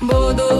bodoh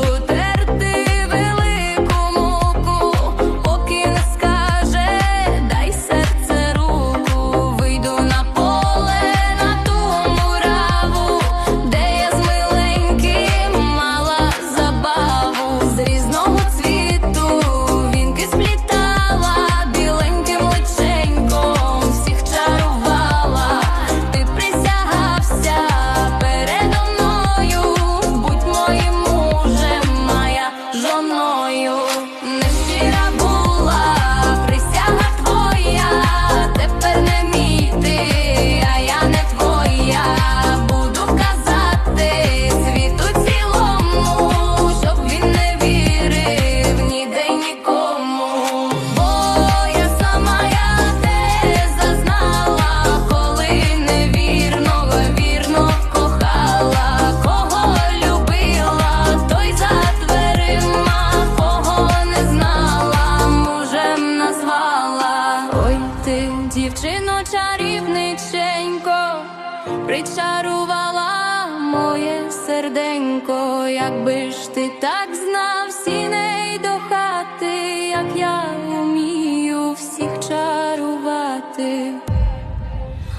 причарувала моє серденько, якби ж ти так знав сіней до хати, як я умію всіх чарувати.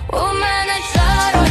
У мене чарує